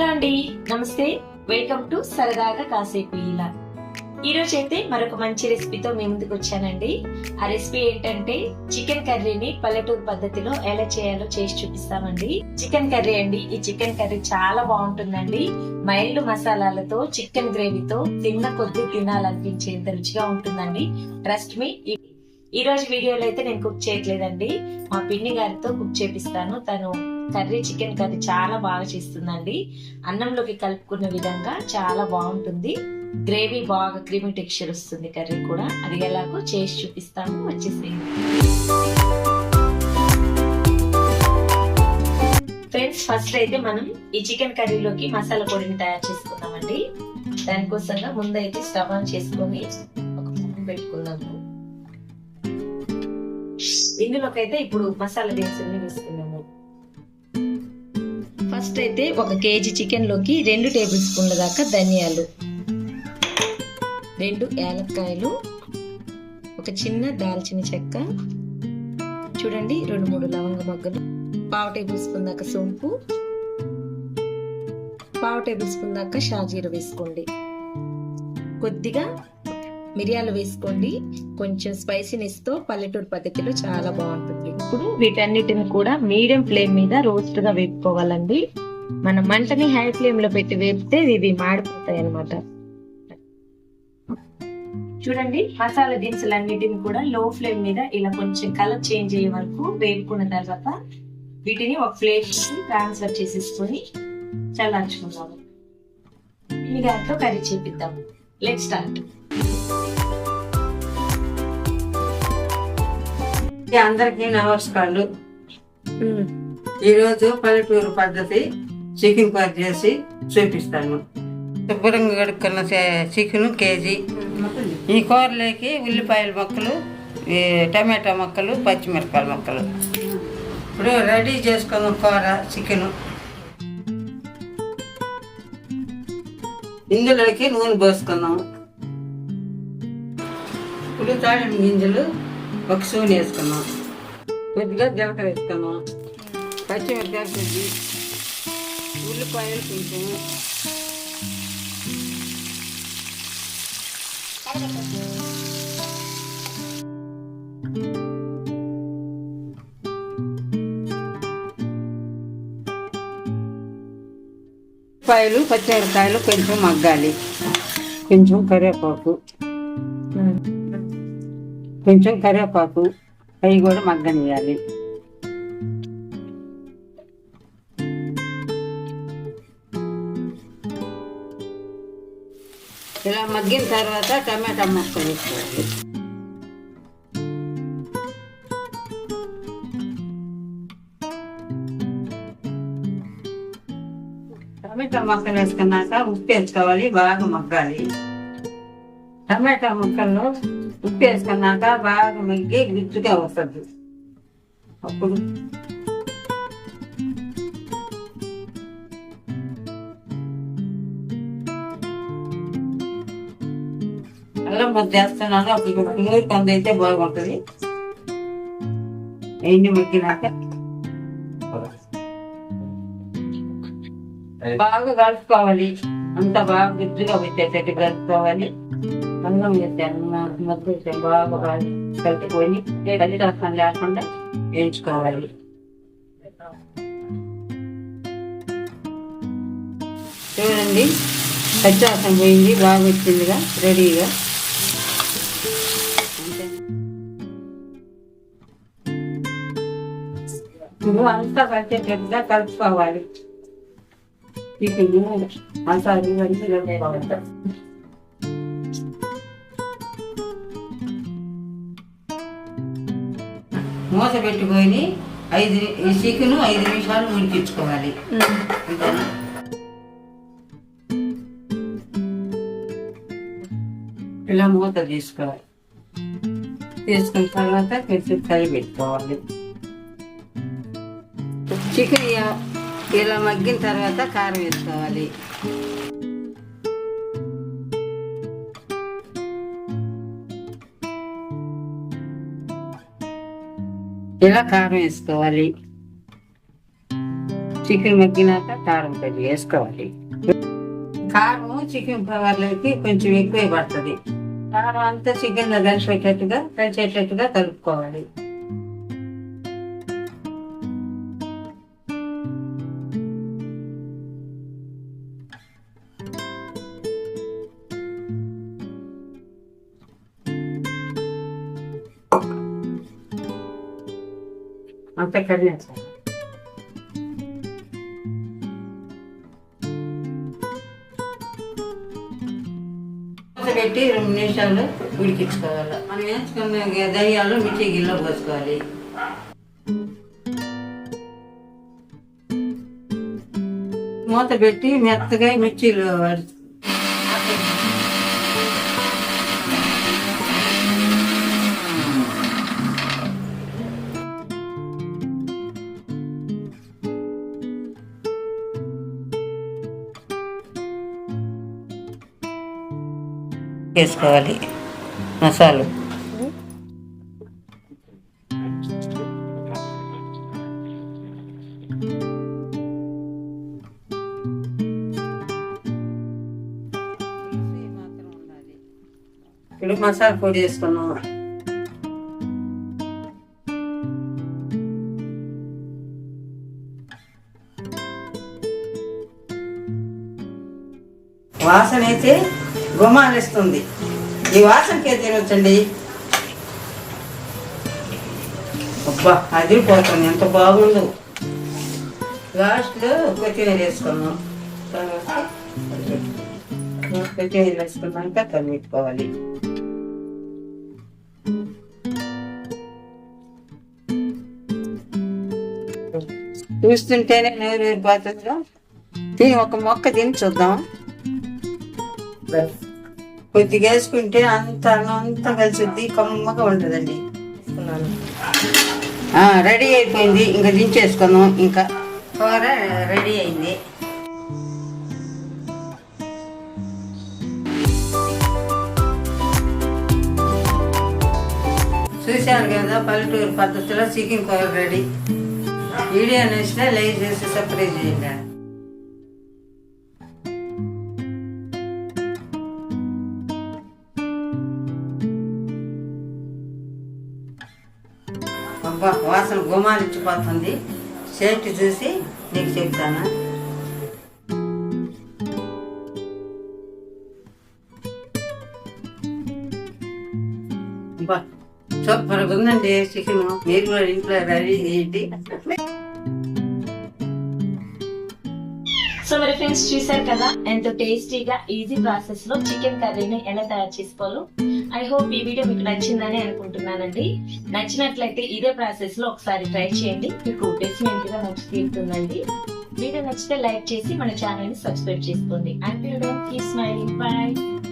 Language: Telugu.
హలో అండి. నమస్తే. వెల్కమ్ టు సరదాగా కాసేపు ఇలా. ఈరోజు అయితే మరొక మంచి రెసిపీతో మీ ముందుకు వచ్చానండి. ఆ రెసిపీ ఏంటంటే చికెన్ కర్రీని పల్లెటూరు పద్ధతిలో ఎలా చేయాలో చేసి చూపిస్తామండి. చికెన్ కర్రీ అండి. ఈ చికెన్ కర్రీ చాలా బాగుంటుందండి. మైల్డ్ మసాలాలతో చికెన్ గ్రేవీతో తిన్న కొద్ది తినాలనిపించేంత రుచిగా ఉంటుందండి. ట్రస్ట్ మీ ఈ రోజు వీడియోలో అయితే నేను కుక్ చేయట్లేదండి. మా పిన్ని గారితో కుక్ చేపిస్తాను. తను కర్రీ చికెన్ కర్రీ చాలా బాగా చేస్తుందండి. అన్నంలోకి కలుపుకున్న విధంగా చాలా బాగుంటుంది. గ్రేవీ బాగా క్రీమీ టెక్స్చర్ వస్తుంది కర్రీ కూడా. అది ఎలాగో చేసి చూపిస్తాము వచ్చేసేయండి. ఫ్రెండ్స్ ఫస్ట్ అయితే మనం ఈ చికెన్ కర్రీలోకి మసాలా పొడిని తయారు చేసుకుందామండి. దానికోసంగా ముందైతే స్టవ్ ఆన్ చేసుకొని ఒక pan పెట్టుకుందాము. ఇందులోకి అయితే ఇప్పుడు మసాలా దినుసుల్ని వేసుకుందాము. ఫస్ట్ అయితే ఒక కేజీ చికెన్లోకి రెండు టేబుల్ స్పూన్ల దాకా ధనియాలు. రెండు యాలక్కాయలు ఒక చిన్న దాల్చిన చెక్క చూడండి రెండు మూడు లవంగ మొగ్గలు పావు టేబుల్ స్పూన్ దాకా సోంపు పావు టేబుల్ స్పూన్ దాకా షాజీర వేసుకోండి. కొద్దిగా మిరియాలు వేసుకోండి. కొంచెం స్పైసీనెస్తో పల్లెటూరు పద్ధతిలో చాలా బాగుంటుంది. ఇప్పుడు వీటన్నిటిని కూడా మీడియం ఫ్లేమ్ మీద రోస్ట్గా వేపుకోవాలండి. మనం మంటని హై ఫ్లేమ్లో పెట్టి వేపితే ఇవి మాడిపోతాయి అన్నమాట చూడండి మసాలా దినుసులు అన్నిటిని కూడా లో ఫ్లేమ్ మీద ఇలా కొంచెం కలర్ చేంజ్ అయ్యే వరకు వేపుకున్న తర్వాత వీటిని ఒక ప్లేట్ ట్రాన్స్ఫర్ చేసేసుకొని చల్లార్చుకుందాము. ఈ దాంట్లో కర్రీ చేపిద్దాం. లెట్ స్టార్ట్ అందరికీ నమస్కారాలు. ఈరోజు పల్లెటూరు పద్ధతి చికెన్ కర్రీ చేసి చూపిస్తాను. శుభ్రంగా కడుక్కున్న చికెన్ కేజీ. ఈ కూరలోకి ఉల్లిపాయల మొక్కలు ఈ టమాటా మొక్కలు పచ్చిమిరపకాయల మొక్కలు. ఇప్పుడు రెడీ చేసుకున్న కూర చికెన్. ఇందులోకి నూనె పోసుకుందాం. ఇప్పుడు తాళింపు గింజలు ఒక సూని వేసుకున్నాం. కొద్దిగా జీలకర్ర వేసుకున్నాం. పచ్చిమిరపకాయ కొద్ది ఉల్లిపాయలు కొంచెం. ఉల్లిపాయలు పచ్చిమిరపకాయలు కొంచెం మగ్గాలి. కొంచెం కరివేపాకు. కొంచెం కరివేపాకు అవి కూడా మగ్గనియాలి ఇలా మగ్గిన తర్వాత టమాటా ముక్కలు వేసుకోవాలి. టమాటా ముక్కలు వేసుకున్నాక ఉప్పు వేసుకోవాలి బాగా మగ్గాలి. టమాటా ముక్కల్లో ఉప్పు వేసుకున్నాక బాగా మగ్గి గుజ్జుగా వస్తుంది. అప్పుడు అల్లం ముద్ద వేస్తున్నాను అప్పుడు నూరు కొంత అయితే బాగుంటుంది. ఎన్ని మగ్గినాక బాగా కలుపుకోవాలి. అంత బాగా గుజ్జుగా వచ్చేటట్టు కలుపుకోవాలి. అన్నం వేసాను ముద్ద వేసాను బాగా కలిసిపోయి కలిపిపోయి కలిరసం లేకుండా వేయించుకోవాలి చూడండి పచ్చివాసన పోయింది బాగా వచ్చిందిగా రెడీగా అంతే. ఇప్పుడు అంతా కలిసేటట్టుగా కలుపుకోవాలి చికెన్ మసాలా ఇవన్నీ కలుపుకోవాలి మూత పెట్టుకొని ఐదు ఈ చికెన్ ఐదు నిమిషాలు ఉడికించుకోవాలి. అంతేనా? ఇలా మూత తీసుకోవాలి. తీసుకున్న తర్వాత కొంచెం కలి పెట్టుకోవాలి. చికెన్ ఇలా మగ్గిన తర్వాత కారం వేసుకోవాలి. ఇలా కారం వేసుకోవాలి చికెన్ మగ్గినాక కారం కొద్దిగా వేసుకోవాలి కారం చికెన్ పవర్లోకి కొంచెం ఎక్కువ పడుతుంది కారం అంతా చికెన్ కలిసిపెట్టేట్టుగా కలిసేటట్టుగా కలుపుకోవాలి అంతా కడిగేస్తాను పెట్టి రెండు నిమిషాలు ఉడికించుకోవాలి. మనం వేసుకున్న ధనియాలు మిర్చి గిల్లో పోసుకోవాలి. మూత పెట్టి మెత్తగా మిర్చీలు వేసుకోవాలి మసాలు. ఇప్పుడు మసాలా పొడి వేసుకున్నాం వాసన అయితే గుమాలిస్తుంది ఈ వాసనకే తినొచ్చండి. అబ్బా అదిరిపోతుంది. ఎంత బాగుందో. లాస్ట్లో కొత్తిమీర వేసుకున్నాం. తర్వాత కొత్తిమీర వేసుకున్నాక కలిపెట్టుకోవాలి చూస్తుంటేనే నోరు ఊరిపోతుందిగా దీని ఒక మొక్క తిని చూద్దాం. కొద్దిగా వేసుకుంటే అంత అంతా కలిసిద్ది కమ్మగా ఉంటుందండి. రెడీ అయిపోయింది. ఇంకా దించేసుకుందాం. ఇంకా కూర రెడీ అయింది. చూశారు కదా పల్లెటూరు పద్ధతిలో చికెన్ కూర రెడీ. వీడియో నచ్చినా లైక్ చేసి సబ్స్క్రైబ్ చేయండి. అబ్బా వాసన గుమాలిచ్చిపోతుంది సేఫ్టీ చూసి నీకు చెప్తాను. అబ్బా సూపర్గా ఉందండి చికెన్. మీరు కూడా ఇంట్లో రెడీ చేయండి. సో మరి ఫ్రెండ్స్ చూసారు కదా? ఎంతో టేస్టీగా ఈజీ ప్రాసెస్లో చికెన్ కర్రీని ఎలా తయారు చేసుకోవాలో? ఐ హోప్ ఈ వీడియో మీకు నచ్చిందని అనుకుంటున్నానండి. నచ్చినట్లయితే ఇదే ప్రాసెస్లో ఒకసారి ట్రై చేయండి. మీకు డెఫినెట్గా నచ్చి తీరుతుందండి వీడియో నచ్చితే లైక్ చేసి మన ఛానల్ని సబ్స్క్రైబ్ చేసుకోండి. And smiling by